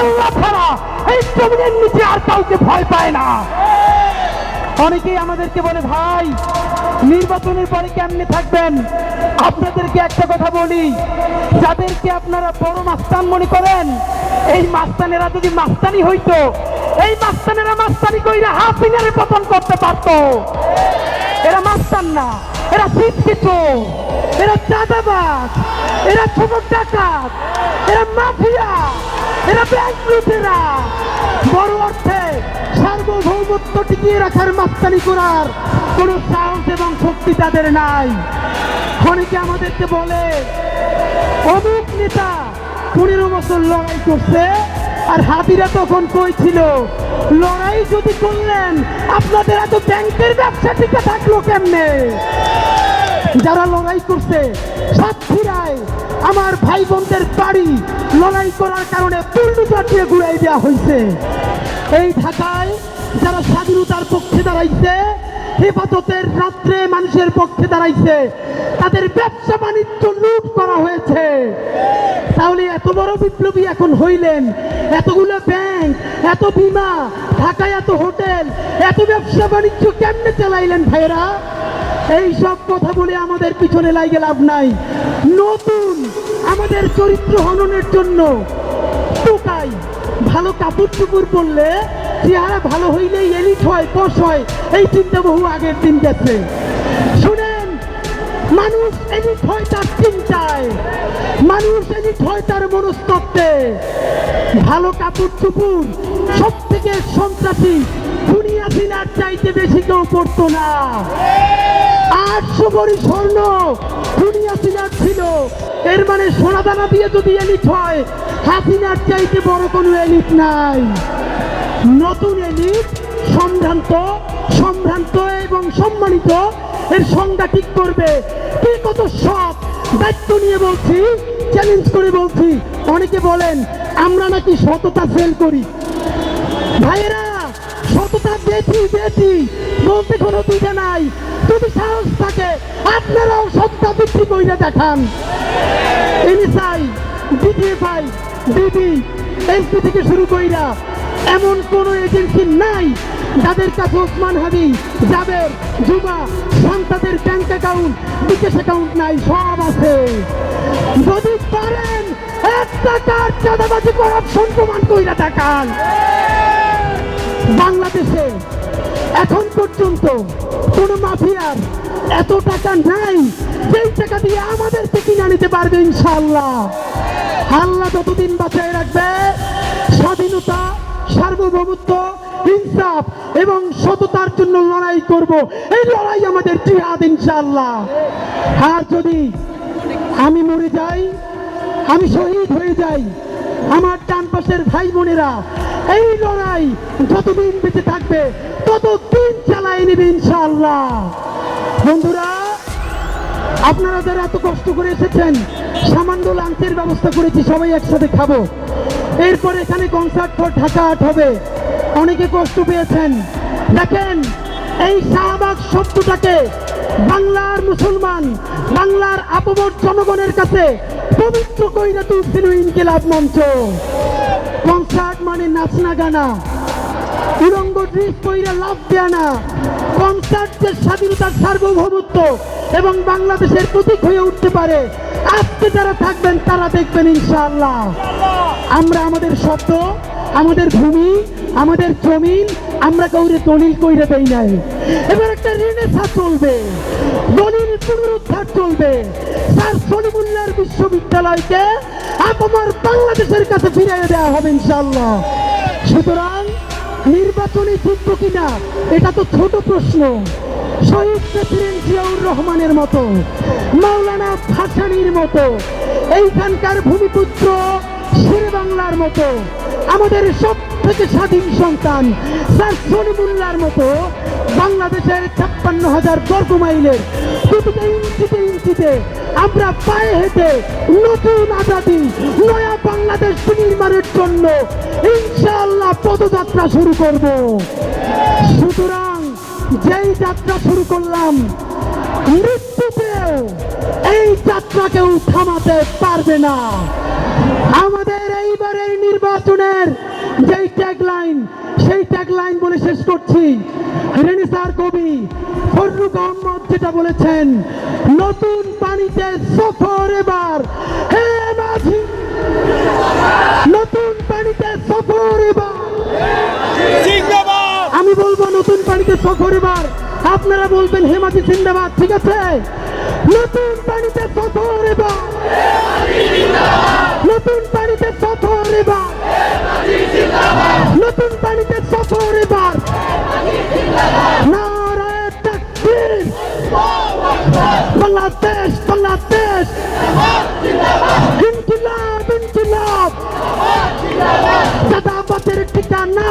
আল্লাহ ছাড়া এই জমিনের নিচে আর কাউকে ভয় পায় না। অনেকেই আমাদেরকে বলে, ভাই, নির্বাচনের পরে কেমনে থাকবেন? আপনাদেরকে একটা কথা বলি, যাদেরকে আপনারা বড় মাস্তান মনে করেন, এই মাস্তানেরা যদি মাস্তানি হইতো, এই মাস্তানেরা মাস্তানি কইরা হাফিনারে পতন করতে পারতো। এরা মাস্তান না, এরা শিক্ষিত, এরা চাঁদাবাজ, এরা ছোট ডাকাত, এরা মাফিয়া। এরা ব্যাংক লুটেরা। বড় অর্থে সার্বভৌমত্ব টিকিয়ে রাখার মাস্তানি করার কোনো সাহস এবং শক্তি তাদের নাই। অনেকে আমাদেরকে বলে, অমুক নেতা পনেরো বছর লড়াই করছে আর হাতিরা তখন কই ছিল? লড়াই যদি করলেন, আপনাদের এত ব্যাংকের ব্যবসা টিকে থাকল কেমনে? যারা লড়াই করছে সাতক্ষীরায় আমার ভাই বোনদের বাড়ি লড়াই করার কারণে পুল্লুচার দিয়ে ঘুরাই দেওয়া হয়েছে। এই ঢাকায় যারা স্বাধীনতার পক্ষে দাঁড়াইছে, হেফাজতের রাত্রে মানুষের পক্ষে দাঁড়াইছে, তাদের ব্যবসা বাণিজ্য লুট করা হয়েছে। তাহলে এত বড় বিপ্লবী এখন হইলেন, এতগুলো ব্যাংক এত বিমা, ঢাকায় এত হোটেল, এত ব্যবসা বাণিজ্য কেমনে চালাইলেন ভাইরা এই সব কথা বলে আমাদের পিছনে লাগে লাভ নাই। নতুন আমাদের চরিত্র হননের জন্য টুকাই ভালো কাপড় চুপুর পরলে চেহারা ভালো হইলেই এলিট হয় পশ হয়। এই চিন্তা বহু আগের দিন গেছে। শুনেন, মানুষ এলিট হয় তার চিন্তায়। মানুষ এলিট হয় তার মনস্তত্ত্বে। ভালো কাপড় চুপুর সব থেকে সন্ত্রাসী। দুনিয়া সিনার চাইতে বেশি কেউ পড়তো না। আটশো ভরি স্বর্ণ দুনিয়া সিনার ছিল। এর মানে সোনা দানা দিয়ে যদি এলিট হয়, হাসিনার চাইতে বড় কোনো এলিট নাই। নতুন এলিট, সম্ভ্রান্ত সম্ভ্রান্ত এবং সম্মানিত, এর সংজ্ঞা ঠিক করবে। কি কত সব দায়িত্ব নিয়ে বলছি চ্যালেঞ্জ করে বলছি। অনেকে বলেন, আমরা নাকি সততা ফেল করি। ভাইয়েরা, সততা বেশি বেশি বলতে কোনো দুইটা নাই। যদি সাহস থাকে, আপনারাও সততা বৃদ্ধি কইরা দেখান। এনএসআই ডিটিএফআই, ডিবি এমপি থেকে শুরু কইরা এমন কোন এজেন্সি নাই যাদের কাছে ওসমান হাদি, জাবের জুবা সন্তাদের ব্যাংক অ্যাকাউন্ট বিকাশ অ্যাকাউন্ট নাই, সব আছে। যদি পারেন, এক টাকার চাঁদাবাজি করাপশন প্রমাণ কইরা দেখান। বাংলাদেশে এখন পর্যন্ত কোনো মাফিয়ার এত টাকা নাই, যেই টাকা দিয়ে আমাদেরকে কিনে নিতে পারবে ইনশাল্লাহ আল্লাহ যতদিন বাঁচায় রাখবে, স্বাধীনতা, সার্বভৌমত্ব, ইনসাফ এবং সততার জন্য লড়াই করব। এই লড়াই আমাদের জিহাদ ইনশাল্লাহ আর যদি আমি মরে যাই, আমি শহীদ হয়ে যাই, আমার ডান পাশের ভাই বোনেরা, এই লড়াই যতদিন বেঁচে থাকবে ততদিন চালাই নেবে ইনশাআল্লাহ। বন্ধুরা, আপনারা যারা এত কষ্ট করে এসেছেন, সামান্য লাঞ্চের ব্যবস্থা করেছি, সবাই একসাথে খাব। এরপর এখানে কনসার্ট ফর ঢাকা আট হবে। অনেকে কষ্ট পেয়েছেন। দেখেন, এই শাহবাগ শব্দটাকে বাংলার মুসলমান, বাংলার আপবর জনগণের কাছে পবিত্র কইরা তুলছিল ইনকিলাব মঞ্চ। কনসার্ট মানে নাচনা গানা। উলঙ্গ ড্রেস পইরা লাভ দেয়া না। কনসার্ট স্বাধীনতার সার্বভৌমত্ব এবং বাংলাদেশের প্রতীক হয়ে উঠতে পারে। আজকে যারা থাকবেন, তারা দেখবেন ইনশাআল্লাহ। আমরা আমাদের শব্দ, আমাদের ভূমি, আমাদের জমিন, আমরা কাউরে দলিল কইরে দেই নাই। এবার একটা রেনেসা চলবে। দলিল পুনরুদ্ধার চলবে। স্যার সলিমুল্লাহর বিশ্ববিদ্যালয়কে আপনার বাংলাদেশের কাছে ফিরিয়ে দেওয়া হবে ইনশাআল্লাহ। সুতরাং নির্বাচনে জিতব কিনা? এটা তো ছোট প্রশ্ন। শহীদ প্রেসিডেন্ট জিয়াউর রহমানের মতো, মাওলানা ভাসানির মতো, এইখানকার ভূমিপুত্র শের বাংলার মতো, আমাদের সব থেকে স্বাধীন সন্তান স্যার সলিমুল্লার মতো, বাংলাদেশের ছাপ্পান্ন হাজার বর্গ মাইলের ইঞ্চিতে ইঞ্চিতে আমরা পায়ে হেঁটে নতুন আজাদি, নয়া বাংলাদেশ নির্মাণের জন্য ইনশাআল্লাহ পদযাত্রা শুরু করব। সুতরাং যেই যাত্রা শুরু করলাম মৃত্যুতেও এই যাত্রা কেউ থামাতে পারবে না। আমাদের এইবারের নির্বাচন নির্বাচনের ট্যাগলাইন সেই ট্যাগলাইন বলে শেষ করছি। রেনেসার কবি ফররুক আহমদ যেটা বলেছেন নতুন পানিতে সফর এবার। হে মাঝি নতুন পানিতে সফর এবার। আমি বলব নতুন পানিতে সফর এবার। আপনারা বলবেন হেমাজি জিন্দাবাদ। ঠিক আছে? নতুন পানিতে সফর এবার। নতুন না